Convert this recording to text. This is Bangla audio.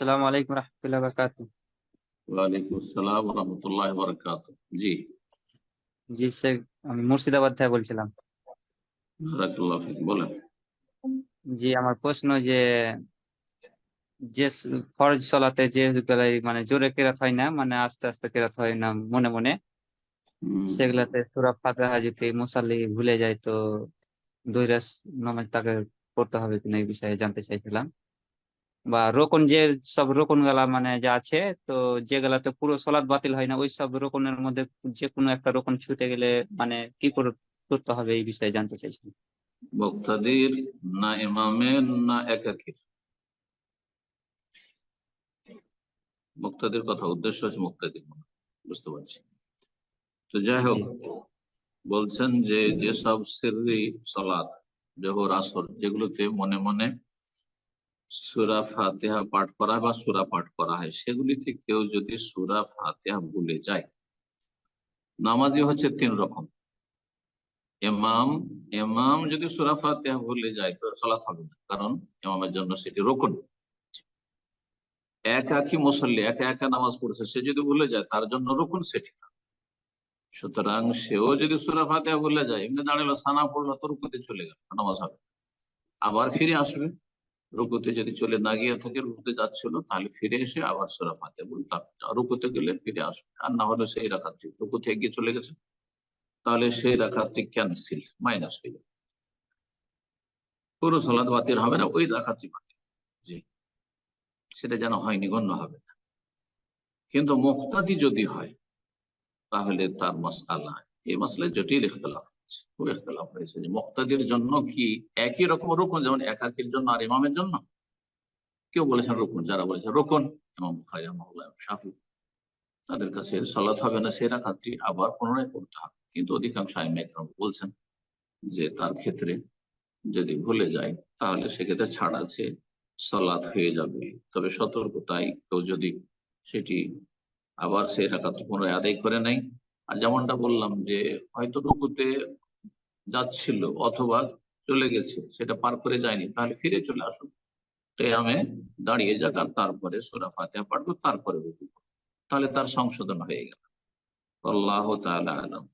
আসসালামু আলাইকুম রহমতুল্লাহ বরকাত ওয়ালাইকুম আসসালাম রহমতুল্লাহ বরকাত জি। জি শেখ আমি মুর্শিদাবাদ থেকে বলছিলাম। বলেন। জি আমার প্রশ্ন যে যে ফরজ সলাতে যে গুলাই মানে জোরে কেরাত হয় না মানে আস্তে আস্তে কেরাত হয় না মনে মনে সেগুলাতে সূরা ফাতিহা যদি মুসাল্লি ভুলে যায় তো দুই রাস নামাজ তাকে পড়তে হবে কিনা এই বিষয়ে জানতে চাইছিলাম। বা রোকন যে সব রোকনগুলা মানে যা আছে তো যেগুলাতে পুরো সলাদ বাতিল হয় না ওই সব রোকনের মধ্যে যে কোনো একটা রোকন ছুটে গেলে মানে কি করে করতে হবে এই বিষয়ে জানতে চাইছিলাম মুক্তাদির না ইমামের না একাকির? মুক্তাদির কথা উদ্দেশ্য হচ্ছে মুক্তাদির বুঝতে পারছি। তো যাই হোক বলছেন যে যেসব সিররি সলাৎ জোহর আসর যেগুলোতে মনে মনে সুরা ফাতিহা পাঠ করা বা সুরা পাঠ করা হয় সেগুলিতে কেউ যদি সুরা ফাতিহা ভুলে যায় নামাজি হচ্ছে তিন রকম। ইমাম ইমাম যদি সুরা ফাতিহা ভুলে যায়, তো সালাত হবে না, কারণ ইমামের জন্য সেটি রোকন। একাকি মুসল্লি, একা একা নামাজ পড়ছে, সে যদি ভুলে যায়, তার জন্য রুকুন সেটি না। সুতরাং সেও যদি সুরা ফাতিহা ভুলে যায়, এমনি দাঁড়াল, সানা পড়ল, তো রুকুতে চলে গেল, নামাজ হবে আবার ফিরে আসবে। রুকুতে যদি চলে না গিয়ে থাকে, রুকুতে যাচ্ছিল, তাহলে ফিরে এসে আবার সুরা হবে। রুকুতে গেলে ফিরে আসবে আর না হলে সেই রাখাতটি রুকুতে এগিয়ে চলে গেছে। তাহলে সেই রাখাতটি ক্যান্সেল মাইনাস হয়ে যাবে। পুরো সলাদ বাতিল হবে না, ওই রাখাতটি বাতিল। জি। সেটা যেন হয়নি, গণ্য হবে না। কিন্তু মুক্তাদি যদি হয়, তাহলে তার মশালা এই মশলায় জটিল ইখতলাফ হচ্ছে, খুব ইখতলাফ হয়েছে যে মুক্তাদির জন্য কি একই রকম রুকুন যেমন একাকির জন্য আর ইমামের জন্য? কেউ বলেছেন রুকুন, যারা বলেছেন রুকুন, ইমাম বুখারী রাহমাহুল্লাহ শাফি। তাদের কাছে সালাত হবে না, সেই রাখাতটি আবার পুনরায় পড়তে হবে। কিন্তু অধিকাংশ আইমাইকরাম বলছেন যে তার ক্ষেত্রে যদি ভুলে যায়, তাহলে সেক্ষেত্রে ছাড় আছে, সালাত হয়ে যাবে। তবে সতর্কতাই কেউ যদি সেটি আবার সেই রাখাতটি পুনরায় আদায় করে নেয় আর যেমনটা বললাম যে হয়তো রুকুতে যাচ্ছিল অথবা চলে গেছে, সেটা পার করে যায়নি, তাহলে ফিরে চলে আসুন। আমি দাঁড়িয়ে যাক আর তারপরে সোরা ফাতেহা পাঠবো তারপরে তাহলে তার সংশোধন হয়ে গেল। আল্লাহ তাআলা আলাম।